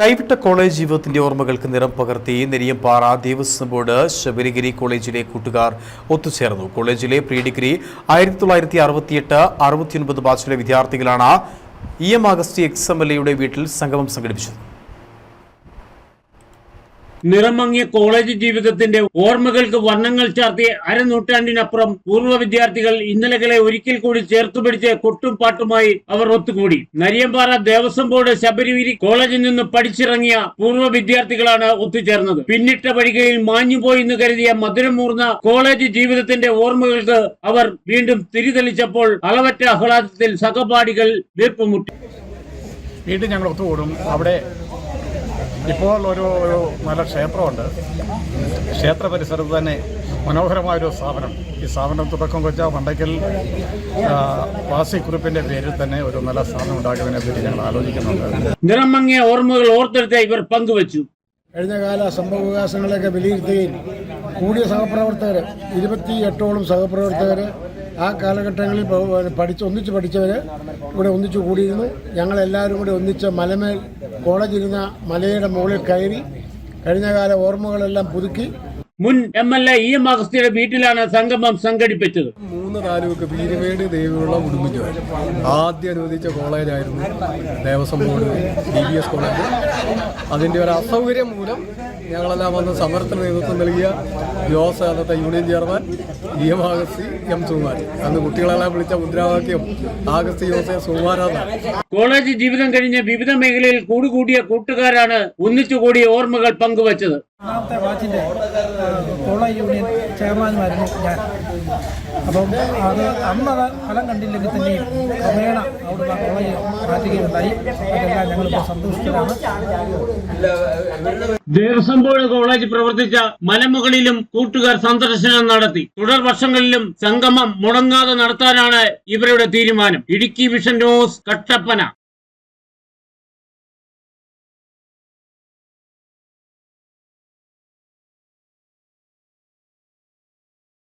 കൈവിട്ട കോളേജ് ജീവിതത്തിന്റെ ഓർമ്മകൾക്ക് നിറം പകർത്തി നെരിയമ്പാറ ദേവസ്വം ബോർഡ് ശബരിഗിരി കോളേജിലെ കൂട്ടുകാർ ഒത്തുചേർന്നു. കോളേജിലെ പ്രീ ഡിഗ്രി ആയിരത്തി തൊള്ളായിരത്തി അറുപത്തിയെട്ട് അറുപത്തിയൊൻപത് ബാച്ചിലെ വിദ്യാർത്ഥികളാണ് E M Augusthy ex M L എയുടെ വീട്ടിൽ സംഗമം സംഘടിപ്പിച്ചത്. നിറമങ്ങിയ കോളേജ് ജീവിതത്തിന്റെ ഓർമ്മകൾക്ക് വർണങ്ങൾ ചാർത്തി അരനൂറ്റാണ്ടിനപ്പുറം പൂർവ വിദ്യാർത്ഥികൾ ഇന്നലകളെ ഒരിക്കൽ കൂടി ചേർത്തു പിടിച്ച് കൊട്ടും പാട്ടുമായി അവർ ഒത്തുകൂടി. നരിയമ്പാറ ദേവസ്വം ബോർഡ് ശബരിഗിരി കോളേജിൽ നിന്ന് പഠിച്ചിറങ്ങിയ പൂർവ വിദ്യാർത്ഥികളാണ് ഒത്തുചേർന്നത്. പിന്നിട്ട വഴികയിൽ മാഞ്ഞുപോയി എന്ന് കരുതിയ മധുരമൂർന്ന കോളേജ് ജീവിതത്തിന്റെ ഓർമ്മകൾക്ക് അവർ വീണ്ടും തിരിതെളിച്ചപ്പോൾ അളവറ്റ ആഹ്ലാദത്തിൽ സഹപാഠികൾ വീർപ്പുമുട്ടി വീണ്ടും ഞങ്ങൾ ഒത്തുകൂടും. അവിടെ ഇപ്പോൾ ഒരു ഒരു നല്ല ക്ഷേത്രമുണ്ട്. ക്ഷേത്ര പരിസരത്ത് തന്നെ മനോഹരമായൊരു സ്ഥാപനം. ഈ സ്ഥാപനം തുടക്കം വെച്ച മണ്ടയ്ക്കൽ വാസി കുറിപ്പിന്റെ പേരിൽ തന്നെ ഒരു നല്ല സ്ഥാപനം ഉണ്ടാക്കുന്നതിനെ പറ്റി ഞങ്ങൾ ആലോചിക്കുന്നുണ്ട്. നിറമങ്ങിയ ഓർമ്മകൾ ഓർത്തെടുത്ത് ഇവർ പങ്കുവച്ചു. കഴിഞ്ഞ കാല സംഭവ വികാസങ്ങളെയൊക്കെ വിലയിരുത്തുകയും കൂടിയ സഹപ്രവർത്തകർ ഇരുപത്തി എട്ടോളം സഹപ്രവർത്തകർ ആ കാലഘട്ടങ്ങളിൽ പഠിച്ച് ഒന്നിച്ച് പഠിച്ചവർ ഇവിടെ ഒന്നിച്ചു കൂടിയിരുന്നു. ഞങ്ങളെല്ലാവരും കൂടി ഒന്നിച്ച് മലമേൽ കോളേജിരുന്ന മലയുടെ മുകളിൽ കയറി കഴിഞ്ഞ കാല ഓർമ്മകളെല്ലാം പുതുക്കി. മുൻ M L A E M അഗസ്തിയുടെ വീട്ടിലാണ് സംഗമം സംഘടിപ്പിച്ചത്. മൂന്ന് താലൂക്ക് പീരുമേട് ദേവികുളം ഉടുമ്പിച്ചോർ ആദ്യം അനുവദിച്ച കോളേജായിരുന്നു Devaswom board D B S college. അതിന്റെ ഒരു അസൗകര്യം മൂലം ഞങ്ങളെല്ലാം വന്ന് സമരത്തിന് നേതൃത്വം നൽകിയ ജോസ് അന്നത്തെ union chairman E M Augusthy M Sukumar അന്ന് കുട്ടികളെല്ലാം വിളിച്ച മുദ്രാവാക്യം ആഗസ്തി ജോസ് സുമാരാണ് കോളേജ് ജീവിതം കഴിഞ്ഞ് വിവിധ മേഖലയിൽ കൂടുകൂടിയ കൂട്ടുകാരാണ് ഒന്നിച്ചു കൂടിയ ഓർമ്മകൾ പങ്കുവച്ചത്. കോളേജ് യൂണിയൻ ചെയർമാനുമായിരുന്നു ഞാൻ. അപ്പം അത് അന്ന് അത് ഫലം കണ്ടില്ലെങ്കിൽ തന്നെയും ക്രമേണ അവിടുന്ന് ആ കോളേജ് മാറ്റുകയുണ്ടായി. അതെല്ലാം ഞങ്ങളിപ്പോൾ സന്തുഷ്ടരാണ് ദേവസ്വം ബോർഡ് കോളേജ് പ്രവർത്തിച്ച മലമുകളിലും കൂട്ടുകാർ സന്ദർശനം നടത്തി. തുടർ വർഷങ്ങളിലും സംഗമം മുടങ്ങാതെ നടത്താനാണ് ഇവരുടെ തീരുമാനം. Idukki vision news Kattappana.